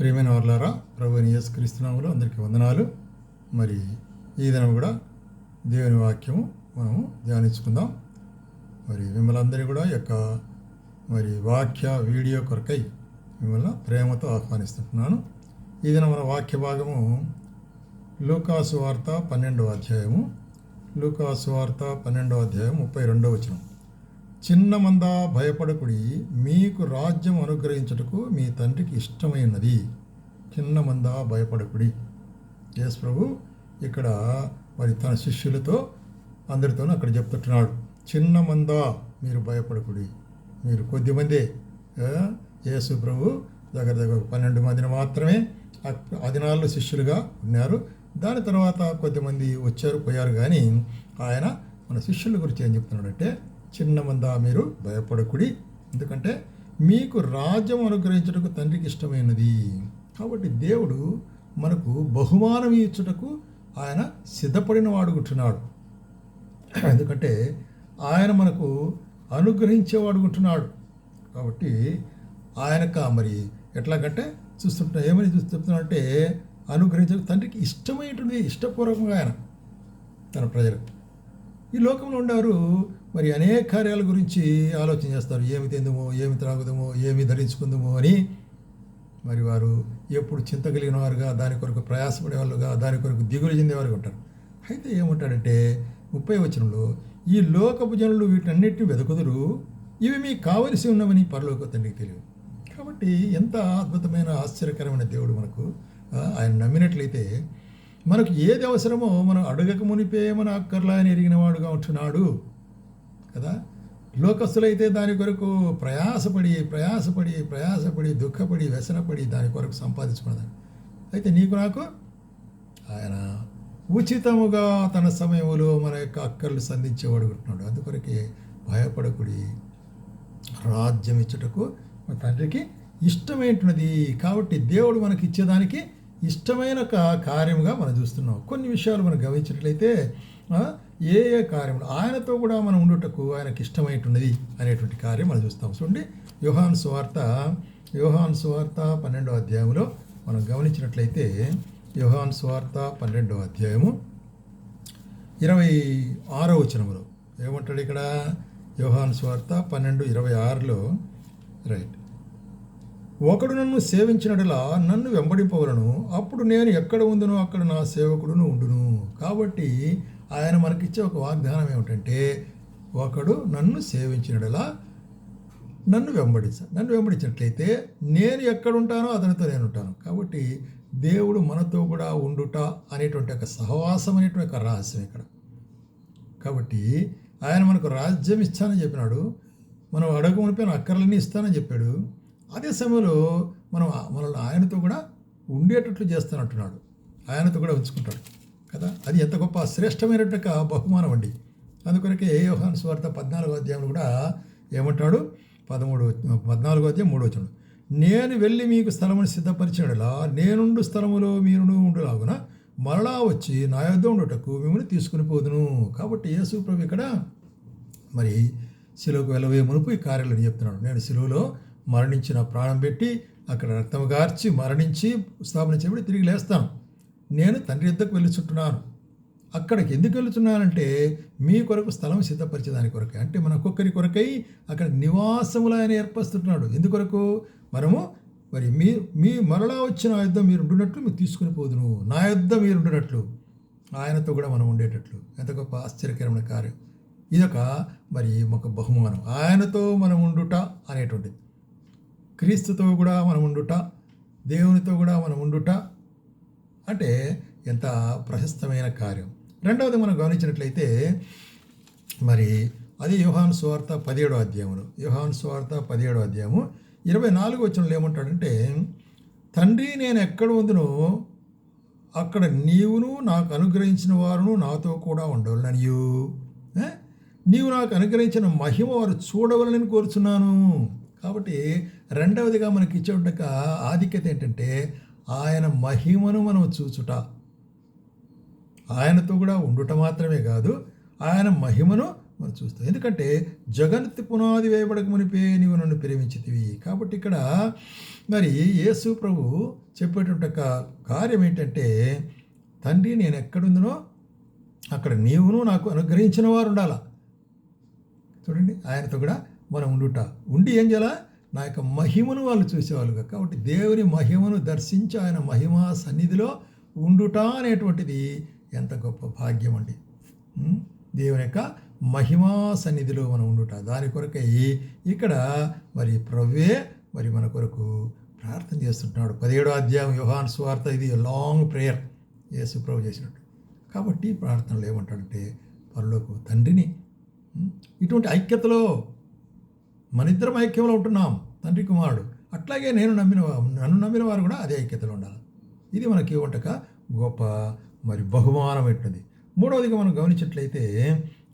ప్రియమైన వర్లారా ప్రభు యేసుక్రీస్తునాములు అందరికీ వందనాలు. మరి ఈ దినం కూడా దేవుని వాక్యము మనము ధ్యానించుకుందాం. మరి మిమ్మల్ని కూడా యొక్క మరి వాక్య వీడియో కొరకై మిమ్మల్ని ప్రేమతో ఆహ్వానిస్తుంటున్నాను. ఈ దినం మన వాక్య భాగము లూకాసు వార్త పన్నెండవ అధ్యాయము. లూకాసు వార్త పన్నెండవ అధ్యాయం ముప్పై రెండవ వచనం. చిన్నమందా భయపడకుడి మీకు రాజ్యం అనుగ్రహించుటకు మీ తండ్రికి ఇష్టమైనది. చిన్నమందా భయపడకుడి. యేసు ప్రభు ఇక్కడ మరి తన శిష్యులతో అందరితోనూ అక్కడ చెప్తుంటున్నాడు. చిన్నమందా మీరు భయపడకుడి. మీరు కొద్దిమందే యేసు ప్రభు దగ్గర దగ్గర పన్నెండు మందిని మాత్రమే అదినాళ్ళు శిష్యులుగా ఉన్నారు. దాని తర్వాత కొద్దిమంది వచ్చారు పోయారు. కానీ ఆయన మన శిష్యుల గురించి ఏం చెప్తున్నాడంటే చిన్నమందా మీరు భయపడకుడి. ఎందుకంటే మీకు రాజ్యం అనుగ్రహించుటకు తండ్రికి ఇష్టమైనది. కాబట్టి దేవుడు మనకు బహుమానం ఇచ్చుటకు ఆయన సిద్ధపడిన వాడుకుంటున్నాడు ఎందుకంటే ఆయన మనకు అనుగ్రహించేవాడుకుంటున్నాడు కాబట్టి ఆయనక మరి? ఎట్లాగంటే చూస్తుంటా ఏమని చూసి చెప్తున్నాడంటే అనుగ్రహించడం తండ్రికి ఇష్టమైనటువంటి ఇష్టపూర్వకంగా ఆయన తన ప్రజలకు. ఈ లోకంలో ఉండేవారు మరి అనేక కార్యాల గురించి ఆలోచన చేస్తారు. ఏమి తిందుమో ఏమి త్రాగుదామో ఏమి ధరించుకుందామో అని. మరి వారు ఎప్పుడు చింత కలిగిన వారుగా దాని కొరకు ప్రయాసపడే వాళ్ళుగా దాని కొరకు దిగులు చెందేవారుగా ఉంటారు. అయితే ఏమంటాడంటే ముప్పై వచనంలో ఈ లోకపు జనులు వీటన్నిటిని వెతుకుదురు ఇవి మీకు కావలసి ఉన్నవని పరలోక తండ్రికి తెలియదు. కాబట్టి ఎంత అద్భుతమైన ఆశ్చర్యకరమైన దేవుడు మనకు ఆయన నమ్మినట్లయితే మనకు ఏది అవసరమో మనం అడగక మునిపే మన అక్కర్లా అని ఎరిగినవాడుగా ఉంటున్నాడు కదా? లోకస్తులైతే దాని కొరకు ప్రయాసపడి ప్రయాసపడి ప్రయాసపడి దుఃఖపడి వ్యసనపడి దాని కొరకు సంపాదించుకున్నదాన్ని. అయితే నీకు నాకు ఆయన ఉచితముగా తన సమయంలో మన యొక్క అక్కర్లు సంధించేవాడు ఉంటున్నాడు అందుకొరకే భయపడకుడి. రాజ్యం ఇచ్చుటకు మన తండ్రికి ఇష్టమైనటువంటిది కాబట్టి దేవుడు మనకి ఇచ్చేదానికి ఇష్టమైన కార్యముగా మనం చూస్తున్నాం. కొన్ని విషయాలు మనం గమనించినట్లయితే ఏ ఏ కార్యములు ఆయనతో కూడా మనం ఉండుటకు ఆయనకి ఇష్టమైనటున్నది అనేటువంటి కార్యం మనం చూస్తాం. చూడండి యోహాన్ సువార్త యోహాన్ సువార్త పన్నెండో అధ్యాయంలో మనం గమనించినట్లయితే యోహాన్ సువార్త పన్నెండో అధ్యాయము ఇరవై ఆరో వచనములో ఏమంటాడు ఇక్కడ? యోహాన్ స్వార్త పన్నెండు ఇరవై ఆరులో రైట్. ఒకడు నన్ను సేవించినట్లా నన్ను వెంబడింపవలను. అప్పుడు నేను ఎక్కడ ఉందునో అక్కడ నా సేవకుడును ఉండును. కాబట్టి ఆయన మనకిచ్చే ఒక వాగ్దానం ఏమిటంటే ఒకడు నన్ను సేవించినట్లా నన్ను వెంబడించ నన్ను వెంబడించినట్లయితే నేను ఎక్కడుంటానో అతనితో నేను ఉంటాను. కాబట్టి దేవుడు మనతో కూడా ఉండుట అనేటువంటి ఒక సహవాసం అనేటువంటి ఒక రహస్యం ఇక్కడ. కాబట్టి ఆయన మనకు రాజ్యం ఇస్తానని చెప్పినాడు. మనం అడగ మునిపోయిన అక్కర్లన్నీ ఇస్తానని చెప్పాడు. అదే సమయంలో మనం మనల్ని ఆయనతో కూడా ఉండేటట్లు చేస్తానంటున్నాడు. ఆయనతో కూడా ఉంచుకుంటాడు. కదా? అది ఎంత గొప్ప శ్రేష్టమైనటువంటి ఒక బహుమానం అండి. అందుకొరకే ఏ యోహాన్ స్వార్థ పద్నాలుగో అధ్యాయంలో కూడా ఏమంటాడు? పదమూడు పద్నాలుగో అధ్యాయం మూడో వచ్చాడు నేను వెళ్ళి మీకు స్థలమును సిద్ధపరిచినలా నేనుండు స్థలములో మీరును ఉండులాగున మరలా వచ్చి నా యొద్ద ఉండటకు మిమ్మల్ని తీసుకుని పోదును. కాబట్టి యేసు ప్రభు ఇక్కడ మరి శిలువకు వెళ్ళవే మునుపు ఈ కార్యాలను చెప్తున్నాడు. నేను శిలువలో మరణించిన ప్రాణం పెట్టి అక్కడ రక్తం గార్చి మరణించి స్థాపన చేయబడి తిరిగి లేస్తాను. నేను తండ్రి యుద్ధకు వెళ్ళుచుంటున్నాను. అక్కడికి ఎందుకు వెళుతున్నానంటే మీ కొరకు స్థలం సిద్ధపరిచేదాని కొరకే. అంటే మన ఒక్కొక్కరి కొరకై అక్కడ నివాసములు ఆయన ఏర్పరుస్తున్నాడు ఎందుకొరకు మనము మరి మీ మీ మరలా వచ్చిన ఆ యుద్ధం మీరు ఉండినట్లు మీరు తీసుకుని పోదును. నా యుద్ధం మీరు ఉండునట్లు. ఆయనతో కూడా మనం ఉండేటట్లు. ఎంత గొప్ప ఆశ్చర్యకరమైన కార్యం. ఇదొక మరి ఒక బహుమానం. ఆయనతో మనం ఉండుట అనేటువంటిది. క్రీస్తుతో కూడా మనం ఉండుట దేవునితో కూడా మనం ఉండుట అంటే ఎంత ప్రశస్తమైన కార్యం. రెండవది మనం గమనించినట్లయితే మరి అది యోహాను సువార్త పదిహేడో అధ్యాయములు. యోహాను సువార్త పదిహేడో అధ్యాయము. ఇరవై నాలుగు వచ్చినలో ఏమంటాడంటే తండ్రి నేను ఎక్కడ ఉందునో అక్కడ నీవును నాకు అనుగ్రహించిన వారును నాతో కూడా ఉండవలననియు. నీవు నాకు అనుగ్రహించిన మహిమ వారు చూడవలనని కోరుచున్నాను. కాబట్టి రెండవదిగా మనకి ఇచ్చే ఆధిక్యత ఏంటంటే ఆయన మహిమను మనం చూచుట. ఆయనతో కూడా ఉండుట మాత్రమే కాదు ఆయన మహిమను మనం చూస్తాం. ఎందుకంటే జగన్తి పునాది వేయబడక మునిపే నీవు నన్ను ప్రేమించితివి. కాబట్టి ఇక్కడ మరి యేసు ప్రభు చెప్పేటువంటి కార్యం ఏంటంటే తండ్రి నేను ఎక్కడుందనో అక్కడ నీవును నాకు అనుగ్రహించిన వారు ఉండాలా చూడండి ఆయనతో కూడా మనం ఉండుట. ఉండి ఏం చేయాలా? నా యొక్క మహిమను వాళ్ళు చూసేవాళ్ళు కాబట్టి దేవుని మహిమను దర్శించి ఆయన మహిమా సన్నిధిలో ఉండుట అనేటువంటిది ఎంత గొప్ప భాగ్యం అండి. దేవుని యొక్క మహిమా సన్నిధిలో మనం ఉండుట. దాని కొరకై ఇక్కడ మరి ప్రవ్వే మరి మన కొరకు ప్రార్థన చేస్తుంటున్నాడు. పదిహేడో అధ్యాయం యోహాన్ స్వార్థ ఇది లాంగ్ ప్రేయర్ యేసు ప్రభు చేసినట్టు. కాబట్టి ప్రార్థనలు ఏమంటాడంటే పరలోకు తండ్రిని ఇటువంటి ఐక్యతలో మన ఇద్దరం ఐక్యంలో ఉంటున్నాం. తండ్రి కుమారుడు. అట్లాగే నేను నమ్మిన నన్ను నమ్మిన వారు కూడా అదే ఐక్యతలో ఉండాలి. ఇది మనకి వంటక గొప్ప మరి బహుమానం ఎట్టినది మూడవదిగా మనం గమనించినట్లయితే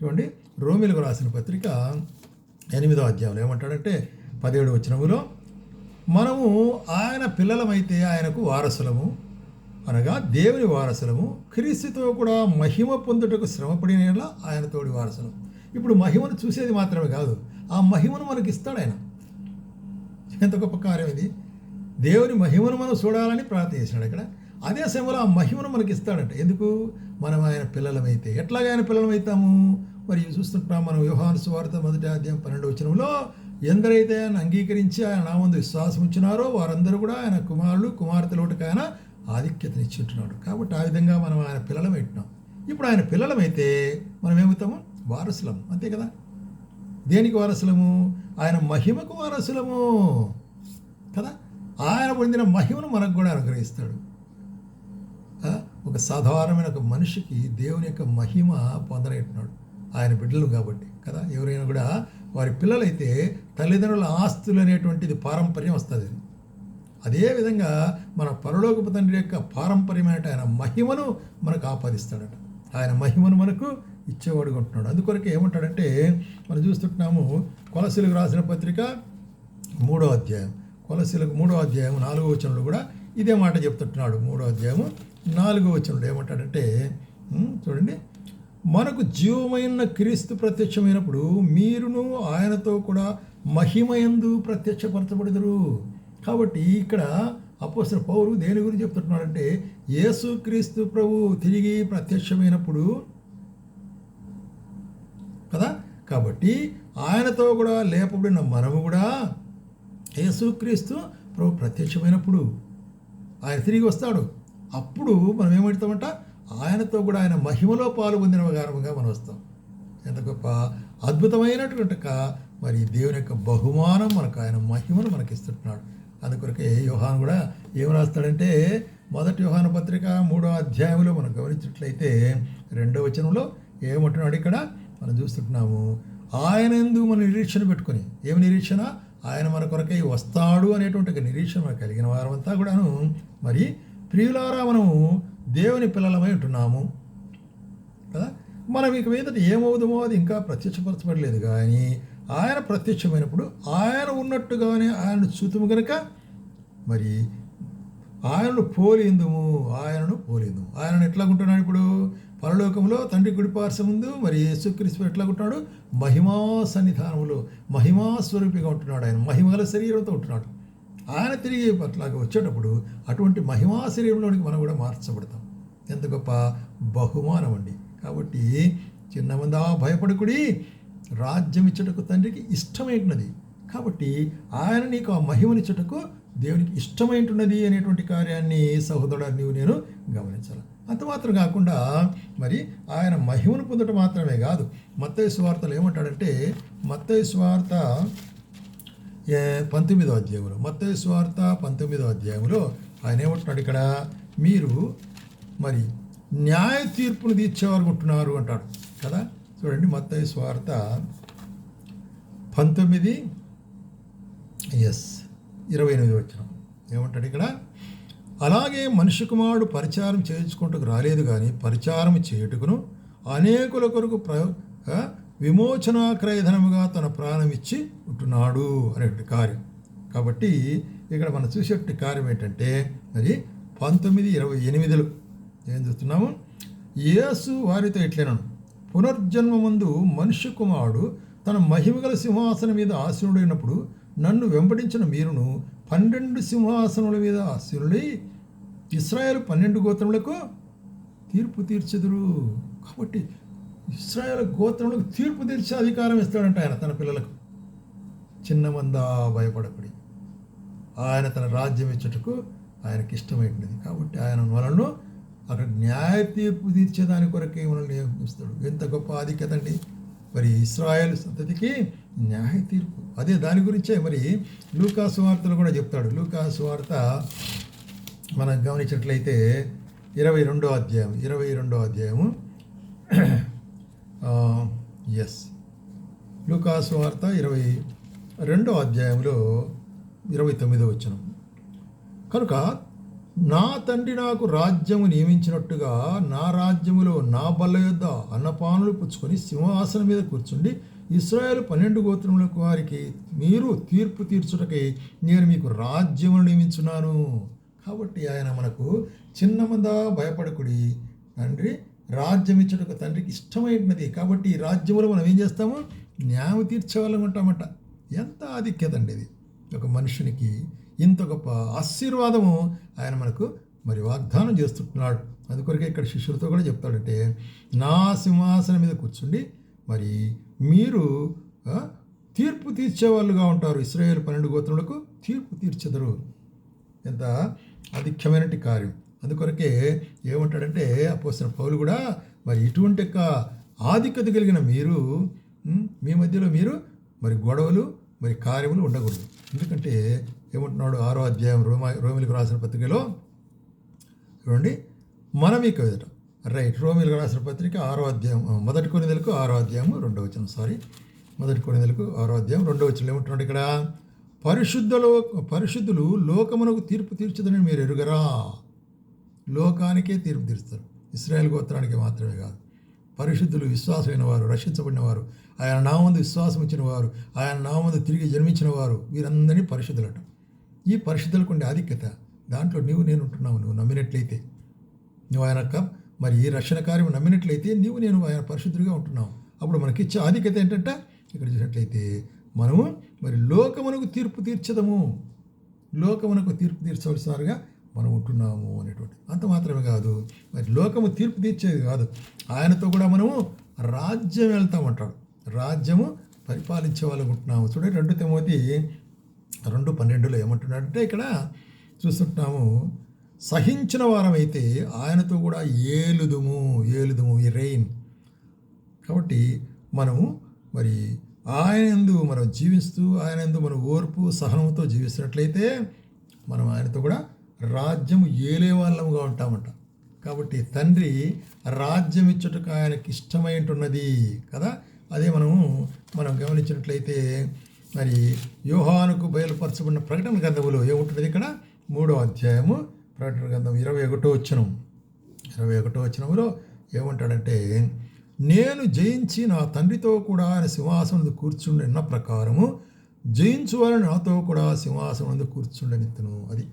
చూడండి రోమిలకు రాసిన పత్రిక ఎనిమిదో అధ్యాయంలో ఏమంటాడంటే పదిహేడు వచ్చినములో మనము ఆయన పిల్లలమైతే ఆయనకు వారసులము అనగా దేవుని వారసులము క్రీస్తుతో కూడా మహిమ పొందుటకు శ్రమపడిన ఆయన తోడి వారసులం. ఇప్పుడు మహిమను చూసేది మాత్రమే కాదు ఆ మహిమను మనకి ఇస్తాడు ఆయన. ఎంత గొప్ప కార్యం ఇది? దేవుని మహిమను మనం చూడాలని ప్రార్థన చేసినాడు ఇక్కడ. అదే సమయంలో ఆ మహిమను మనకి ఇస్తాడంట. ఎందుకు? మనం ఆయన పిల్లలమైతే. ఎట్లాగా ఆయన పిల్లలమైతాము? మరి చూస్తుంటాం మనం వ్యవహార స్వార్థ మొదటి అధ్యాయం పన్నెండు వచ్చినంలో ఎందరైతే ఆయన అంగీకరించి ఆయన నామందు విశ్వాసం ఉంచినారో వారందరూ కూడా ఆయన కుమారులు కుమార్తెలోటికి ఆయన ఆధిక్యతనిచ్చుంటున్నాడు కాబట్టి ఆ విధంగా మనం ఆయన పిల్లలమైంటున్నాం ఇప్పుడు ఆయన పిల్లలమైతే మనం ఏమవుతాము వారసులం అంతే కదా? దేనికి వారసులము? ఆయన మహిమకు వారసులము. కదా? ఆయన పొందిన మహిమను మనకు కూడా అనుగ్రహిస్తాడు. ఒక సాధారణమైన ఒక మనిషికి దేవుని యొక్క మహిమ పొందలేటున్నాడు ఆయన బిడ్డలు కాబట్టి కదా? ఎవరైనా కూడా వారి పిల్లలైతే తల్లిదండ్రుల ఆస్తులు అనేటువంటిది పారంపర్యం వస్తుంది. అదేవిధంగా మన పరలోకపు తండ్రి యొక్క పారంపర్యమైన ఆయన మహిమను మనకు ఆపాదిస్తాడట. ఆయన మహిమను మనకు ఇచ్చేవాడుగా ఉంటున్నాడు అందుకొరకు ఏమంటాడంటే మనం చూస్తుంటున్నాము కొలసీలకు రాసిన పత్రిక మూడో అధ్యాయం. కొలసీలకు మూడో అధ్యాయం నాలుగో వచనంలో కూడా ఇదే మాట చెప్తుంటున్నాడు మూడో అధ్యాయము నాలుగో వచనంలో. ఏమంటాడంటే చూడండి మనకు జీవమైన క్రీస్తు ప్రత్యక్షమైనప్పుడు మీరును ఆయనతో కూడా మహిమయందు ప్రత్యక్షపరచబడదురు. కాబట్టి ఇక్కడ అపోసిన పౌరు దేని గురించి చెప్తున్నాడంటే యేసు క్రీస్తు ప్రభు తిరిగి ప్రత్యక్షమైనప్పుడు కదా? కాబట్టి ఆయనతో కూడా లేపబడిన మనము కూడా యేసుక్రీస్తు ప్రభు ప్రత్యక్షమైనప్పుడు ఆయన తిరిగి వస్తాడు. అప్పుడు మనం ఏమవుతామంట ఆయనతో కూడా ఆయన మహిమలో పాల్గొందిన కారణంగా మనం వస్తాం. ఎంత గొప్ప అద్భుతమైనటువంటి మరి దేవుని యొక్క బహుమానం మనకు ఆయన మహిమను మనకి ఇస్తున్నాడు అందుకొరకే యోహాన్ కూడా ఏం రాస్తాడంటే మొదటి యోహాన పత్రిక మూడో అధ్యాయంలో మనం గమనించినట్లయితే రెండో వచనంలో ఏమంటున్నాడు ఇక్కడ? మనం చూస్తుంటున్నాము. ఆయన ఎందు మన నిరీక్షణ పెట్టుకొని ఏమి నిరీక్షణ? ఆయన మన కొరకై వస్తాడు అనేటువంటి నిరీక్షణ మనకు కలిగిన వారమంతా కూడాను మరి ప్రియులారా మనము దేవుని పిల్లలమై ఉంటున్నాము. కదా? మనం ఇక మీద ఏమవుదామో అది ఇంకా ప్రత్యక్షపరచబడలేదు కానీ ఆయన ప్రత్యక్షమైనప్పుడు ఆయన ఉన్నట్టుగానే ఆయనను చూతుము కనుక మరి ఆయనను పోలిందుము ఆయనను పోలిందుము. ఆయనను ఎట్లాగుంటున్నాడు ఇప్పుడు? పరలోకంలో తండ్రి కుడిపార్శ్వ ముందు మరి యేసుక్రీస్తు ఎట్లాగుంటున్నాడు మహిమా సన్నిధానములో మహిమా స్వరూపిగా ఉంటున్నాడు ఆయన. మహిమగల శరీరంతో ఉంటున్నాడు. ఆయన తిరిగి అట్లాగా వచ్చేటప్పుడు అటువంటి మహిమా శరీరంలోనికి మనం కూడా మార్చబడతాం. ఎంత గొప్ప బహుమానం అండి. కాబట్టి చిన్న మందా భయపడకుడి రాజ్యం ఇచ్చటకు తండ్రికి ఇష్టమైనది కాబట్టి ఆయన నీకు ఆ మహిమనిచ్చుటకు దేవునికి ఇష్టమైంటున్నది అనేటువంటి కార్యాన్ని సహోదరుడు నీవు నేను గమనించాలి? అంతమాత్రం కాకుండా మరి ఆయన మహిమను పొందటం మాత్రమే కాదు. మత్తయి స్వార్థలు ఏమంటాడంటే మత్తయి స్వార్థ పంతొమ్మిదో అధ్యాయంలో మత్తయి స్వార్థ పంతొమ్మిదో అధ్యాయంలో ఆయన ఏమంటున్నాడు ఇక్కడ మీరు మరి న్యాయ తీర్పును తీర్చేవారు ఉంటున్నారు అంటాడు కదా. చూడండి మత్తయి స్వార్థ పంతొమ్మిది ఎస్ ఇరవై ఎనిమిది వచ్చిన ఏమంటాడు ఇక్కడ? అలాగే మనిషి కుమారుడు పరిచారం చేయించుకుంటూ రాలేదు కానీ పరిచారం చేయుటకును అనేకుల కొరకు ప్ర విమోచనాక్రయధనముగా తన ప్రాణం ఇచ్చి ఉంటున్నాడు అనేటువంటి కార్యం. కాబట్టి ఇక్కడ మనం చూసేటువంటి కార్యం ఏంటంటే అది పంతొమ్మిది ఇరవై ఎనిమిదిలో ఏం చూస్తున్నాము? యేసు వారితో ఇట్లేన పునర్జన్మ ముందు మనుష్య కుమారుడు తన మహిమగల సింహాసనం మీద ఆసీనుడైనప్పుడు నన్ను వెంబడించిన మీరును పన్నెండు సింహాసనముల మీద ఆసీనుడై ఇస్రాయల్ పన్నెండు గోత్రములకు తీర్పు తీర్చెదురు. కాబట్టి ఇస్రాయల్ గోత్రములకు తీర్పు తీర్చే అధికారం ఇస్తాడంట ఆయన తన పిల్లలకు. చిన్న మందా భయపడకుడి. ఆయన తన రాజ్యం ఇచ్చుటకు ఆయనకి ఇష్టమైనది కాబట్టి ఆయన మనల్ని అక్కడ న్యాయ తీర్పు తీర్చేదాని కొరకే మనల్ని నియమిస్తాడు ఎంత గొప్ప ఆధిక్యత అండి. మరి ఇస్రాయేల్ సంతతికి న్యాయ తీర్పు. అదే దాని గురించే మరి లూకాసు వార్తలు కూడా చెప్తాడు. లూకాసు వార్త మనం గమనించినట్లయితే ఇరవై రెండో అధ్యాయం ఇరవై రెండో అధ్యాయము ఎస్ లూకాసు వార్త ఇరవై రెండో అధ్యాయంలో ఇరవై తొమ్మిదో వచ్చిన కనుక నా తండ్రి నాకు రాజ్యము నియమించినట్టుగా నా రాజ్యములో నా బల్ల యొద్ద అన్నపానులు పుచ్చుకొని సింహాసనం మీద కూర్చుండి ఇస్రాయేల్ పన్నెండు గోత్రములకు వారికి మీరు తీర్పు తీర్చుటకై నేను మీకు రాజ్యమును నియమించున్నాను. కాబట్టి ఆయన మనకు చిన్నమందా భయపడకుడి. తండ్రి రాజ్యం ఇచ్చుటకు తండ్రికి ఇష్టమైనది. కాబట్టి ఈ రాజ్యంలో మనం ఏం చేస్తాము? న్యాయం తీర్చేవాళ్ళం ఉంటామంట ఎంత ఆధిక్యత అండి ఇది. ఒక మనుషునికి ఇంత గొప్ప ఆశీర్వాదము ఆయన మనకు మరి వాగ్దానం చేస్తుంటున్నాడు. అందుకొరకే ఇక్కడ శిష్యులతో కూడా చెప్తాడంటే నా సింహాసనం మీద కూర్చుండి మరి మీరు తీర్పు తీర్చేవాళ్ళుగా ఉంటారు. ఇస్రాయేల్ పన్నెండు గోత్రములకు తీర్పు తీర్చెదరు. ఎంత? అధిక్యమైనటి కార్యం. అందుకొరకే ఏమంటాడంటే అపోసిన పౌలు కూడా మరి ఇటువంటి యొక్క ఆధిక్యత కలిగిన మీరు మీ మధ్యలో మీరు మరి గొడవలు మరి కార్యములు ఉండకూడదు. ఎందుకంటే ఏమంటున్నాడు ఆరో అధ్యాయం రోమా రోమిలకు రాసిన పత్రికలో చూడండి మనం ఇక కవిత రైట్. రోమిలకు రాసిన పత్రిక ఆరో అధ్యాయం మొదటి కొనిదలకు ఆరో అధ్యాయము రెండో వచనం సారీ. మొదటి కొనిదలకు ఆరో అధ్యాయం రెండో వచనం ఏమంటున్నాడు ఇక్కడ? పరిశుద్ధలో పరిశుద్ధులు లోకమునకు తీర్పు తీర్చదని మీరు ఎరుగరా? లోకానికే తీర్పు తీరుస్తారు. ఇస్రాయల్ గోత్రానికి మాత్రమే కాదు. పరిశుద్ధులు విశ్వాసమైన వారు రక్షించబడిన వారు ఆయన నామందు విశ్వాసం ఇచ్చిన వారు ఆయన నామందు తిరిగి జన్మించిన వారు వీరందరినీ పరిశుద్ధులట. ఈ పరిశుద్ధులకు ఉండే ఆధిక్యత దాంట్లో నీవు నేను ఉంటున్నావు నువ్వు నమ్మినట్లయితే. నువ్వు ఆయన యొక్క మరి ఈ రక్షణ కార్యం నమ్మినట్లయితే నీవు నేను ఆయన పరిశుద్ధుడిగా ఉంటున్నావు. అప్పుడు మనకి ఇచ్చే ఆధిక్యత ఏంటంటే ఇక్కడ చూసినట్లయితే మనము మరి లోకమునకు తీర్పు తీర్చదము. లోకమునకు తీర్పు తీర్చవలసినారుగా మనం ఉంటున్నాము అనేటువంటి. అంత మాత్రమే కాదు మరి లోకము తీర్పు తీర్చేది కాదు. ఆయనతో కూడా మనము రాజ్యం వెళ్తామంటాడు రాజ్యము పరిపాలించే వాళ్ళకు ఉంటున్నాము. చూడండి రెండు తెమోతి రెండు పన్నెండులో ఏమంటున్నాడంటే ఇక్కడ చూస్తుంటున్నాము సహించిన వారమైతే ఆయనతో కూడా ఏలుదుము ఏలుదుము ఈ రెయిన్ కాబట్టి మనము మరి ఆయన ఎందు మనం జీవిస్తూ ఆయన ఎందు మన ఓర్పు సహనంతో జీవిస్తున్నట్లయితే మనం ఆయనతో కూడా రాజ్యం ఏలే వాళ్ళముగా ఉంటామంట. కాబట్టి తండ్రి రాజ్యం ఇచ్చుటకు ఆయనకి ఇష్టమై ఉంటున్నది కదా? అదే మనము మనం గమనించినట్లయితే మరి యోహానుకు బయలుపరచబడిన ప్రకటన గ్రంథములో ఏముంటుంది ఇక్కడ? మూడో అధ్యాయము ప్రకటన గ్రంథం ఇరవై ఒకటో వచ్చినం ఇరవై ఒకటో వచ్చినంలో ఏమంటాడంటే నేను జయించి నా తండ్రితో కూడా ఆయన సింహాసనం కూర్చుండిన ప్రకారము జయించు నాతో కూడా సింహాసనం కూర్చుండనిత్తును. అది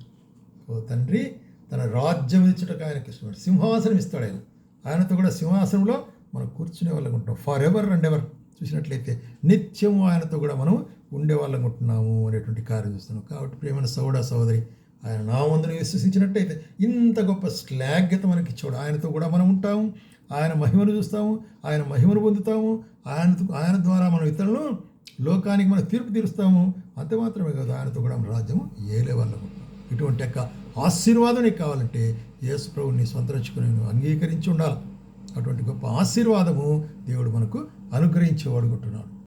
ఓ తండ్రి తన రాజ్యం ఇచ్చటకు ఆయనకి ఇష్టపడు సింహాసనం ఇస్తాడు ఆయన. ఆయనతో కూడా సింహాసనంలో మనం కూర్చునే వాళ్ళం ఉంటాం ఫర్ ఎవర్ అండ్ ఎవర్ చూసినట్లయితే నిత్యము ఆయనతో కూడా మనం ఉండే వాళ్ళం ఉంటున్నాము అనేటువంటి కార్యం చూస్తున్నాం. కాబట్టి ప్రేమైన సౌడ సోదరి ఆయన నామందుని విశ్వసించినట్టయితే ఇంత గొప్ప శ్లాఘ్యత మనకి ఇచ్చాడు ఆయనతో కూడా మనం ఉంటాము ఆయన మహిమను చూస్తాము ఆయన మహిమను పొందుతాము ఆయన ఆయన ద్వారా మనం ఇతరులను లోకానికి మనం తీర్పు తీరుస్తాము. అంతే మాత్రమే కాదు ఆయనతో కూడా మన రాజ్యం ఏలే వాళ్ళము ఇటువంటి యొక్క ఆశీర్వాదం నీకు కావాలంటే యేసు ప్రభుని స్వంతరించుకుని అంగీకరించి ఉండాలి. అటువంటి గొప్ప ఆశీర్వాదము దేవుడు మనకు అనుగ్రహించేవాడుకుంటున్నాడు